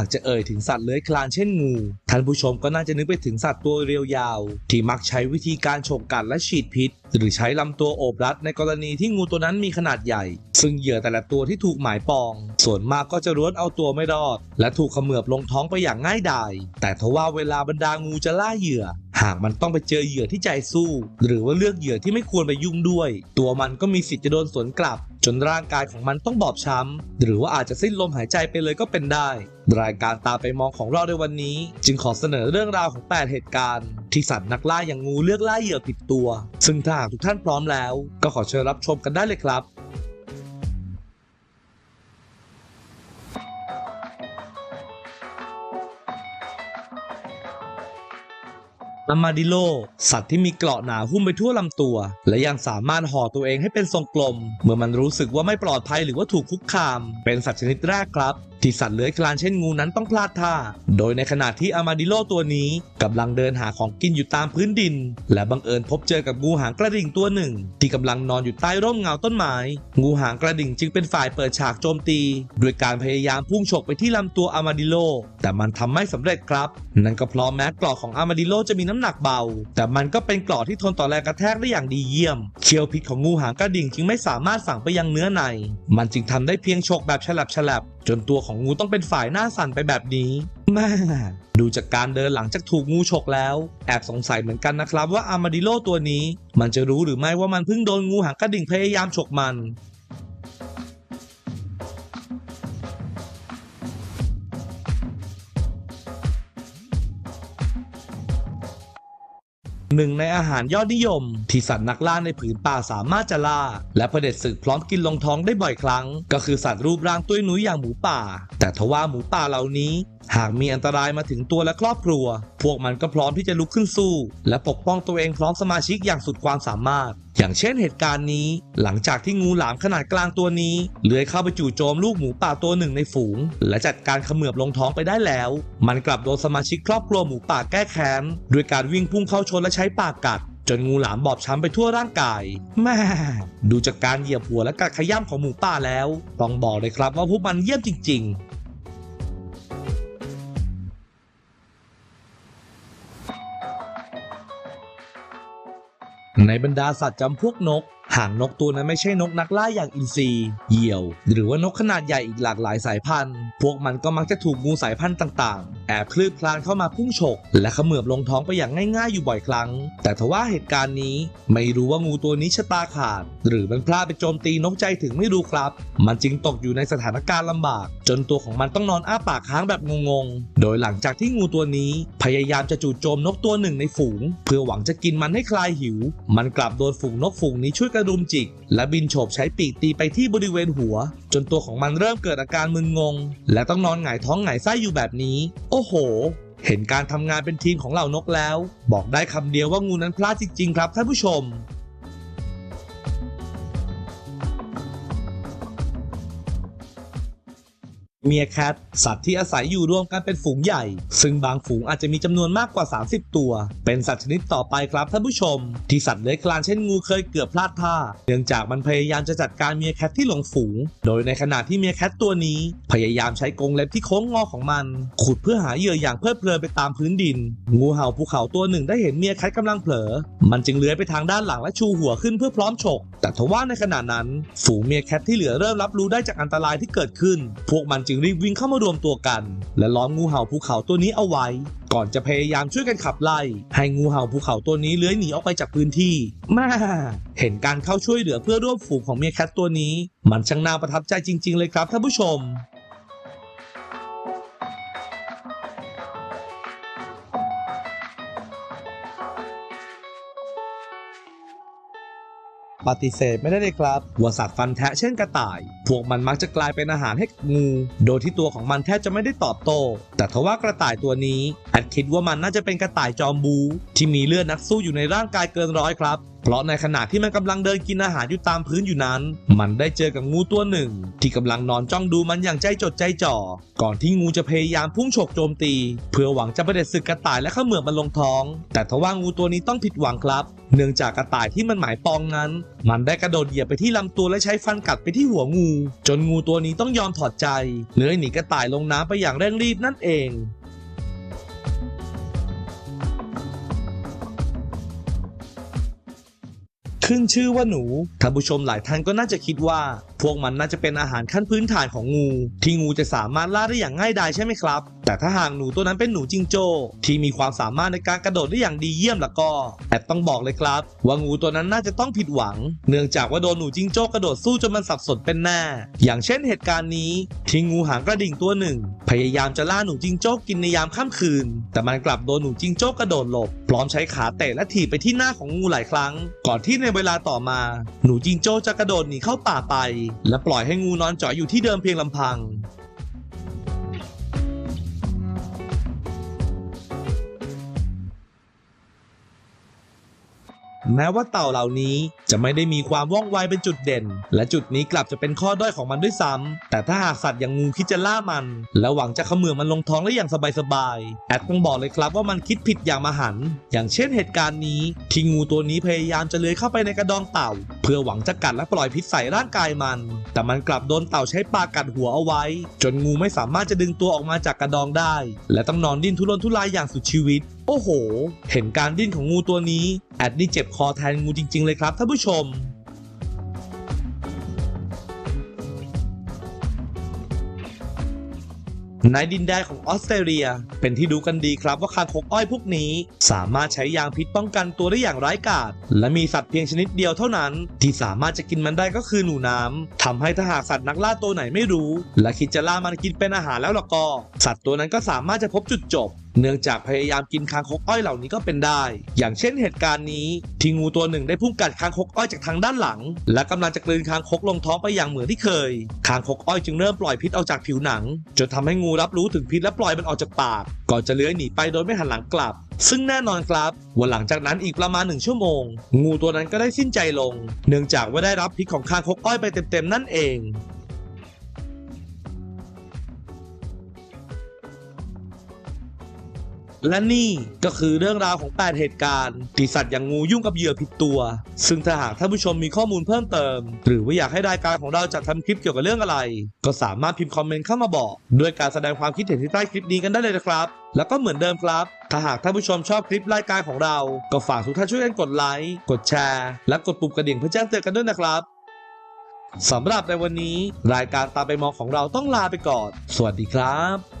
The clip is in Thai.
ากจะเอ่ยถึงสัตว์เลื้อยคลานเช่นงูท่านผู้ชมก็น่าจะนึกไปถึงสัตว์ตัวเรียวยาว ที่มักใช้วิธีการฉกกัดและฉีดพิษ หรือใช้ลำตัวโอบรัดในกรณีที่งูตัวนั้นมีขนาดใหญ่ ซึ่งเหยื่อแต่ละตัวที่ถูกหมายปอง ส่วนมากก็จะร้วนเอาตัวไม่รอด และถูกเขมือบลงท้องไปอย่างง่ายดายแต่ทว่าเวลาบรรดางูจะล่าเหยื่อหากมันต้องไปเจอเหยื่อที่ใจสู้ หรือว่าเลือกเหยื่อที่ไม่ควรไปยุ่งด้วย ตัวมันก็มีสิทธิ์จะโดนสวนกลับ จนร่างกายของมันต้องบอบช้ำ หรือว่าอาจจะสิ้นลมหายใจไปเลยก็เป็นได้ รายการตามไปมองของเราในวันนี้ จึงขอเสนอเรื่องราวของ 8 เหตุการณ์ ที่สัตว์นักล่าอย่างงูเลือกล่าเหยื่อผิดตัว ซึ่งถ้าหากทุกท่านพร้อมแล้ว ก็ขอเชิญรับชมกันได้เลยครับ อามาดิโล สัตว์ที่มีเกราะหนาหุ้มไปทั่วลำตัว และยังสามารถห่อตัวเองให้เป็นทรงกลม เมื่อมันรู้สึกว่าไม่ปลอดภัยหรือว่าถูกคุกคาม เป็นสัตว์ชนิดแรกครับ ที่สัตว์เลื้อยคลานเช่นงูนั้นต้องพลาดท่า โดยในขณะที่อามาดิโลตัวนี้กำลังเดินหาของกินอยู่ตามพื้นดิน และบังเอิญพบเจอกับงูหางกระดิ่งตัวหนึ่ง ที่กำลังนอนอยู่ใต้ร่มเงาต้นไม้ งูหางกระดิ่งจึงเป็นฝ่ายเปิดฉากโจมตีด้วยการพยายามพุ่งฉกไปที่ลำตัวอามาดิโลแต่มันทำไม่สำเร็จครับ นั่นก็เพราะแม้กรอกของอามาดิโลจะมีน้ำหนักเบา แต่มันก็เป็นกรอกที่ทนต่อแรงกระแทกได้อย่างดีเยี่ยมเคี้ยวพิษของงูหางกระดิ่งจึงไม่สามารถฝังไปยังเนื้อใน มันจึงทำได้เพียงฉกแบบฉลับฉลับจนตัวของงูต้องเป็นฝ่ายหน้าสั่นไปแบบนี้แม่ดูจากการเดินหลังจากถูกงูฉกแล้ว แอบสงสัยเหมือนกันนะครับว่าอามาดิโลตัวนี้ มันจะรู้หรือไม่ว่ามันเพิ่งโดนงูหางกระดิ่งพยายามฉกมัน หนึ่งในอาหารยอดนิยม ที่สัตว์นักล่าในผืนป่าสามารถจะล่า และเผด็จศึกพร้อมกินลงท้องได้บ่อยครั้ง ก็คือสัตว์รูปร่างตุ้ยนุ้ยอย่างหมูป่า แต่ทว่าหมูป่าเหล่านี้หากมีอันตรายมาถึงตัวและครอบครัว พวกมันก็พร้อมที่จะลุกขึ้นสู้ และปกป้องตัวเองพร้อมสมาชิกอย่างสุดความสามารถ อย่างเช่นเหตุการณ์นี้ หลังจากที่งูหลามขนาดกลางตัวนี้เลื้อยเข้าไปจู่โจมลูกหมูป่าตัวหนึ่งในฝูง และจัดการเขมือบลงท้องไปได้แล้ว มันกลับโดนสมาชิกครอบครัวหมูป่าแก้แค้นด้วยการวิ่งพุ่งเข้าชนและใช้ปากกัดจนงูหลามบอบช้ำไปทั่วร่างกายแม่ดูจากการเหยียบหัวและการขย้ำของหมูป่าแล้ว ต้องบอกเลยครับว่าพวกมันเยี่ยมจริง ในบรรดาสัตว์จำพวกนก หางนกตัวนั้นไม่ใช่นกนักล่าอย่างอินทรีเหยี่ยว หรือว่านกขนาดใหญ่อีกหลากหลายสายพันธุ์ พวกมันก็มักจะถูกงูสายพันธุ์ต่างๆ แอบคลืบคลานเข้ามาพุ่งฉก และเขมือบลงท้องไปอย่างง่ายๆอยู่บ่อยครั้ง แต่ทว่าเหตุการณ์นี้ไม่รู้ว่างูตัวนี้ชะตาขาด หรือมันพลาดไปโจมตีนกใจถึงไม่รู้ครับ มันจึงตกอยู่ในสถานการณ์ลำบาก จนตัวของมันต้องนอนอ้าปากค้างแบบงงๆ โดยหลังจากที่งูตัวนี้พยายามจะจู่โจมนกตัวหนึ่งในฝูง เพื่อหวังจะกินมันให้คลายหิว มันกลับโดนฝูงนกฝูงนี้ช่วยกระดุมจิก และบินโฉบใช้ปีกตีไปที่บริเวณหัว จนตัวของมันเริ่มเกิดอาการมึนงง และต้องนอนหงายท้องหงายไส้อยู่แบบนี้ โอ้โห เห็นการทำงานเป็นทีมของเหล่านกแล้ว บอกได้คำเดียวว่างูนั้นพลาดจริงๆครับท่านผู้ชม เมียแคทสัตว์ที่อาศัยอยู่รวมกันเป็นฝูงใหญ่ ซึ่งบางฝูงอาจจะมีจำนวนมากกว่า 30 ตัว เป็นสัตว์ชนิดต่อไปครับท่านผู้ชม ที่สัตว์เลื้อยคลานเช่นงูเคยเกือบพลาดท่า เนื่องจากมันพยายามจะจัดการเมียแคทที่หลงฝูง โดยในขณะที่เมียแคทตัวนี้ พยายามใช้กรงเล็บที่โค้งงอของมัน ขุดเพื่อหาเหยื่ออย่างเพลิดเพลินไปตามพื้นดิน งูเห่าภูเขาตัวหนึ่งได้เห็นเมียแคทกำลังเผลอ มันจึงเลื้อยไปทางด้านหลังและชูหัวขึ้นเพื่อพร้อมฉก แต่ทว่าในขณะนั้น ฝูงเมียแคทที่เหลือเริ่มรับรู้ได้จากอันตรายที่เกิดขึ้น พวกมันจึงรีบวิ่งเข้ามารวมตัวกัน และล้อมงูเห่าภูเขาตัวนี้เอาไว้ ก่อนจะพยายามช่วยกันขับไล่ ให้งูเห่าภูเขาตัวนี้เลื้อยหนีออกไปจากพื้นที่แม่เห็นการเข้าช่วยเหลือเพื่อร่วมฝูงของเมียแคทตัวนี้ มันช่างน่าประทับใจจริง ๆ เลยครับท่านผู้ชม ปฏิเสธไม่ได้เลยครับว่าสัตว์ฟันแทะเช่นกระต่าย พวกมันมักจะกลายเป็นอาหารให้งู โดยที่ตัวของมันแทบจะไม่ได้ตอบโต้ แต่ทว่ากระต่ายตัวนี้แอดคิดว่ามันน่าจะเป็นกระต่ายจอมบู ที่มีเลือดนักสู้อยู่ในร่างกายเกินร้อยครับ เพราะในขณะที่มันกำลังเดินกินอาหารอยู่ตามพื้นอยู่นั้น มันได้เจอกับงูตัวหนึ่ง ที่กำลังนอนจ้องดูมันอย่างใจจดใจจ่อ ก่อนที่งูจะพยายามพุ่งฉกโจมตี เพื่อหวังจะประเด็จศึกกระต่ายและข้าเหมือบมันลงท้อง แต่ทว่างูตัวนี้ต้องผิดหวังครับ เนื่องจากกระต่ายที่มันหมายปองนั้น มันได้กระโดดเหยียบไปที่ลำตัวและใช้ฟันกัดไปที่หัวงู จนงูตัวนี้ต้องยอมถอดใจเลื้อยหนีกระต่ายลงน้ำไปอย่างเร่งรีบนั่นเอง ขึ้นชื่อว่าหนูท่านผู้ชมหลายท่านก็น่าจะคิดว่า พวกมันน่าจะเป็นอาหารขั้นพื้นฐานของงู ที่งูจะสามารถล่าได้อย่างง่ายดายใช่ไหมครับ แต่ถ้าหากหนูตัวนั้นเป็นหนูจิงโจ้ ที่มีความสามารถในการกระโดดได้อย่างดีเยี่ยมแล้วก็แอบต้องบอกเลยครับว่างูตัวนั้นน่าจะต้องผิดหวัง เนื่องจากว่าโดนหนูจิงโจ้กระโดดสู้จนมันสับสนเป็นแน่อย่างเช่นเหตุการณ์นี้ที่งูหางกระดิ่งตัวหนึ่ง พยายามจะล่าหนูจิงโจ้กินในยามค่ำคืน แต่มันกลับโดนหนูจิงโจ้กระโดดหลบ พร้อมใช้ขาเตะและถีบไปที่หน้าของงูหลายครั้ง ก่อนที่ในเวลาต่อมา หนูจิงโจ้จะกระโดดหนีเข้าป่าไปและปล่อยให้งูนอนจ่อยอยู่ที่เดิมเพียงลำพัง แม้ว่าเต่าเหล่านี้จะไม่ได้มีความว่องไวเป็นจุดเด่น และจุดนี้กลับจะเป็นข้อด้อยของมันด้วยซ้ำแต่ถ้าหากสัตว์อย่างงูคิดจะล่ามัน และหวังจะเขมือมันลงท้องได้อย่างสบายๆแอดต้องบอกเลยครับว่ามันคิดผิดอย่างมหันต์อย่างเช่นเหตุการณ์นี้ที่งูตัวนี้พยายามจะเลื้อยเข้าไปในกระดองเต่า พื่อหวังจะกัดและปล่อยพิษใส่ร่างกายมัน แต่มันกลับโดนเต่าใช้ปากกัดหัวเอาไว้ จนงูไม่สามารถจะดึงตัวออกมาจากกระดองได้ และต้องนอนดิ้นทุรนทุรายอย่างสุดชีวิต โอ้โห เห็นการดิ้นของงูตัวนี้ แอดนี่เจ็บคอแทนงูจริง ๆ เลยครับท่านผู้ชม ในดินแดนของออสเตรเลีย เป็นที่ดูกันดีครับว่าคางคกอ้อยพวกนี้ สามารถใช้ยางพิษป้องกันตัวได้อย่างร้ายกาจและมีสัตว์เพียงชนิดเดียวเท่านั้น ที่สามารถจะกินมันได้ก็คือหนูน้ำทำให้ถ้าหากสัตว์นักล่าตัวไหนไม่รู้ และคิดจะล่ามันกินเป็นอาหารแล้วล่ะก็ สัตว์ตัวนั้นก็สามารถจะพบจุดจบ เนื่องจากพยายามกินคางคกอ้อยเหล่านี้ก็เป็นได้ อย่างเช่นเหตุการณ์นี้ที่งูตัวหนึ่งได้พุ่งกัดคางคกอ้อยจากทางด้านหลัง และกำลังจะกลืนคางคกลงท้องไปอย่างเหมือนที่เคย คางคกอ้อยจึงเริ่มปล่อยพิษออกจากผิวหนังจนทำให้งูรับรู้ถึงพิษและปล่อยมันออกจากปาก ก่อนจะเลื้อยหนีไปโดยไม่หันหลังกลับ ซึ่งแน่นอนครับว่าหลังจากนั้นอีกประมาณหนึ่งชั่วโมง งูตัวนั้นก็ได้สิ้นใจลง เนื่องจากว่าได้รับพิษของคางคกอ้อยไปเต็มๆนั่นเอง และนี่ก็คือเรื่องราวของ 8 เหตุการณ์ที่สัตว์อย่างงูยุ่งกับเหยื่อผิดตัว ซึ่งถ้าหากท่านผู้ชมมีข้อมูลเพิ่มเติม หรือว่าอยากให้รายการของเราจัดทำคลิปเกี่ยวกับเรื่องอะไร ก็สามารถพิมพ์คอมเมนต์เข้ามาบอก ด้วยการแสดงความคิดเห็นที่ใต้คลิปนี้กันได้เลยนะครับ แล้วก็เหมือนเดิมครับ ถ้าหากท่านผู้ชมชอบคลิปรายการของเรา ก็ฝากทุกท่านช่วยกันกดไลค์ กดแชร์ และกดปุ่มกระดิ่งเพื่อแจ้งเตือนกันด้วยนะครับสำหรับในวันนี้ รายการตามไปมองของเราต้องลาไปก่อน สวัสดีครับ